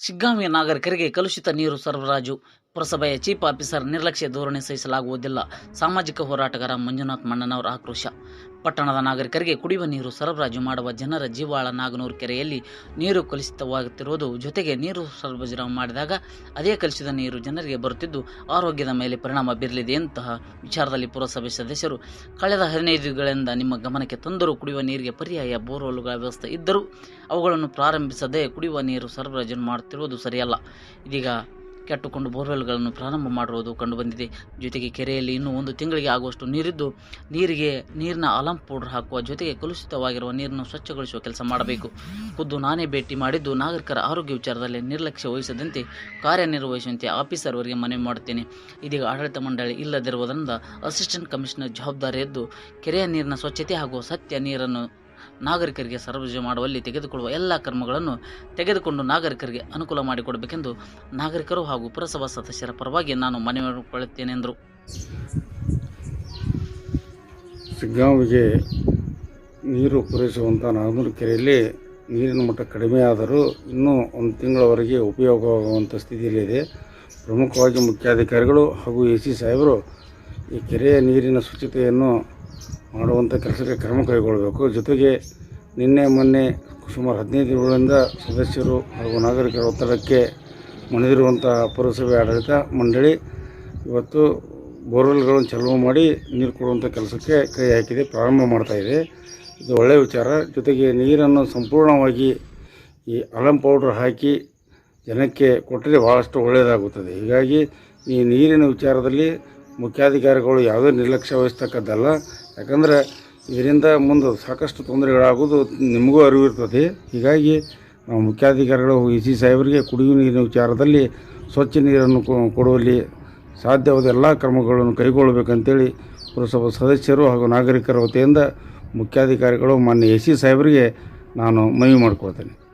ಶಿಗ್ಗಾಂವಿಯ ನಾಗರಿಕರಿಗೆ ಕಲುಷಿತ ನೀರು ಸರಬರಾಜು ಪುರಸಭೆಯ ಚೀಫ್ ಆಫೀಸರ್ ನಿರ್ಲಕ್ಷ್ಯ ಧೋರಣೆ ಸಹಿಸಲಾಗುವುದಿಲ್ಲ. ಸಾಮಾಜಿಕ ಹೋರಾಟಗಾರ ಮಂಜುನಾಥ್ ಮಣ್ಣನವರ ಆಕ್ರೋಶ. ಪಟ್ಟಣದ ನಾಗರಿಕರಿಗೆ ಕುಡಿಯುವ ನೀರು ಸರಬರಾಜು ಮಾಡುವ ಜನರ ಜೀವಾಳ ನಾಗನೂರು ಕೆರೆಯಲ್ಲಿ ನೀರು ಕಲುಷಿತವಾಗುತ್ತಿರುವುದು ಜೊತೆಗೆ ನೀರು ಸರಬರಾಜು ಮಾಡಿದಾಗ ಅದೇ ಕಲುಷಿತ ನೀರು ಜನರಿಗೆ ಬರುತ್ತಿದ್ದು ಆರೋಗ್ಯದ ಮೇಲೆ ಪರಿಣಾಮ ಬೀರಲಿದೆ ಎಂತಹ ವಿಚಾರದಲ್ಲಿ ಪುರಸಭೆ ಸದಸ್ಯರು ಕಳೆದ ಹದಿನೈದುಗಳಿಂದ ನಿಮ್ಮ ಗಮನಕ್ಕೆ ತಂದರೂ ಕುಡಿಯುವ ನೀರಿಗೆ ಪರ್ಯಾಯ ಬೋರ್ವೆಲ್ಗಳ ವ್ಯವಸ್ಥೆ ಇದ್ದರೂ ಅವುಗಳನ್ನು ಪ್ರಾರಂಭಿಸದೆ ಕುಡಿಯುವ ನೀರು ಸರಬರಾಜು ಮಾಡುತ್ತಿರುವುದು ಸರಿಯಲ್ಲ. ಇದೀಗ ಕೆಟ್ಟುಕೊಂಡು ಬೋರ್ವೆಲ್ಗಳನ್ನು ಪ್ರಾರಂಭ ಮಾಡಿರುವುದು ಕಂಡುಬಂದಿದೆ. ಜೊತೆಗೆ ಕೆರೆಯಲ್ಲಿ ಇನ್ನೂ ಒಂದು ತಿಂಗಳಿಗೆ ಆಗುವಷ್ಟು ನೀರಿದ್ದು, ನೀರಿಗೆ, ನೀರಿನ ಅಲಂ ಪೌಡರ್ ಹಾಕುವ ಜೊತೆಗೆ ಕಲುಷಿತವಾಗಿರುವ ನೀರನ್ನು ಸ್ವಚ್ಛಗೊಳಿಸುವ ಕೆಲಸ ಮಾಡಬೇಕು. ಖುದ್ದು ನಾನೇ ಭೇಟಿ ಮಾಡಿದ್ದು ನಾಗರಿಕರ ಆರೋಗ್ಯ ವಿಚಾರದಲ್ಲಿ ನಿರ್ಲಕ್ಷ್ಯ ವಹಿಸದಂತೆ ಕಾರ್ಯನಿರ್ವಹಿಸುವಂತೆ ಆಫೀಸರ್ ಅವರಿಗೆ ಮನವಿ ಮಾಡುತ್ತೇನೆ. ಇದೀಗ ಆಡಳಿತ ಮಂಡಳಿ ಇಲ್ಲದಿರುವುದರಿಂದ ಅಸಿಸ್ಟೆಂಟ್ ಕಮಿಷನರ್ ಜವಾಬ್ದಾರಿ ಎದ್ದು ಕೆರೆಯ ನೀರಿನ ಸ್ವಚ್ಛತೆ ಹಾಗೂ ಸತ್ಯ ನೀರನ್ನು ನಾಗರಿಕರಿಗೆ ಸರಬರಾಜು ಮಾಡುವಲ್ಲಿ ತೆಗೆದುಕೊಳ್ಳುವ ಎಲ್ಲ ಕ್ರಮಗಳನ್ನು ತೆಗೆದುಕೊಂಡು ನಾಗರಿಕರಿಗೆ ಅನುಕೂಲ ಮಾಡಿಕೊಡಬೇಕೆಂದು ನಾಗರಿಕರು ಹಾಗೂ ಪುರಸಭಾ ಸದಸ್ಯರ ಪರವಾಗಿ ನಾನು ಮನವಿ ಮಾಡಿಕೊಳ್ಳುತ್ತೇನೆ ಎಂದರು. ಸಿಗ್ಗಾಂವಿಗೆ ನೀರು ಪೂರೈಸುವಂಥ ನಾಗನೂರು ಕೆರೆಯಲ್ಲಿ ನೀರಿನ ಮಟ್ಟ ಕಡಿಮೆ ಆದರೂ ಇನ್ನೂ ಒಂದು ತಿಂಗಳವರೆಗೆ ಉಪಯೋಗವಾಗುವಂಥ ಸ್ಥಿತಿಯಲ್ಲಿದೆ. ಪ್ರಮುಖವಾಗಿ ಮುಖ್ಯಾಧಿಕಾರಿಗಳು ಹಾಗೂ ಎ ಸಿ ಸಾಹೇಬರು ಈ ಕೆರೆಯ ನೀರಿನ ಸ್ವಚ್ಛತೆಯನ್ನು ಮಾಡುವಂಥ ಕೆಲಸಕ್ಕೆ ಕ್ರಮ ಕೈಗೊಳ್ಳಬೇಕು. ಜೊತೆಗೆ ನಿನ್ನೆ ಮೊನ್ನೆ ಸುಮಾರು ಹದಿನೈದು ದಿನಗಳಿಂದ ಸದಸ್ಯರು ಹಾಗೂ ನಾಗರಿಕರ ಒತ್ತಡಕ್ಕೆ ಮಣಿದಿರುವಂಥ ಪುರಸಭೆ ಆಡಳಿತ ಮಂಡಳಿ ಇವತ್ತು ಬೋರ್ವೆಲ್ಗಳನ್ನು ಚಲುವು ಮಾಡಿ ನೀರು ಕೊಡುವಂಥ ಕೆಲಸಕ್ಕೆ ಕೈ ಹಾಕಿದೆ, ಪ್ರಾರಂಭ ಮಾಡ್ತಾ ಇದೆ. ಇದು ಒಳ್ಳೆಯ ವಿಚಾರ. ಜೊತೆಗೆ ನೀರನ್ನು ಸಂಪೂರ್ಣವಾಗಿ ಈ ಅಲಂ ಪೌಡ್ರ್ ಹಾಕಿ ಜನಕ್ಕೆ ಕೊಟ್ಟರೆ ಭಾಳಷ್ಟು ಒಳ್ಳೆಯದಾಗುತ್ತದೆ ಹೀಗಾಗಿ ಈ ನೀರಿನ ವಿಚಾರದಲ್ಲಿ ಮುಖ್ಯಾಧಿಕಾರಿಗಳು ಯಾವುದೇ ನಿರ್ಲಕ್ಷ್ಯ ವಹಿಸ್ತಕ್ಕದ್ದಲ್ಲ. ಯಾಕಂದರೆ ಇದರಿಂದ ಮುಂದೆ ಸಾಕಷ್ಟು ತೊಂದರೆಗಳಾಗೋದು ನಿಮಗೂ ಅರಿವಿರ್ತದೆ. ಹೀಗಾಗಿ ನಾವು ಮುಖ್ಯಾಧಿಕಾರಿಗಳು, ಇ ಸಿ ಸಾಹೇಬರಿಗೆ ಕುಡಿಯುವ ನೀರಿನ ವಿಚಾರದಲ್ಲಿ ಸ್ವಚ್ಛ ನೀರನ್ನು ಕೊಡುವಲ್ಲಿ ಸಾಧ್ಯವಾದ ಎಲ್ಲ ಕ್ರಮಗಳನ್ನು ಕೈಗೊಳ್ಳಬೇಕಂತೇಳಿ ಪುರಸಭಾ ಸದಸ್ಯರು ಹಾಗೂ ನಾಗರಿಕರ ವತಿಯಿಂದ ಮುಖ್ಯಾಧಿಕಾರಿಗಳು, ಮಾನ್ಯ ಎ ಸಿ ಸಾಹೇಬರಿಗೆ ನಾನು ಮನವಿ ಮಾಡ್ಕೊಳ್ತೇನೆ.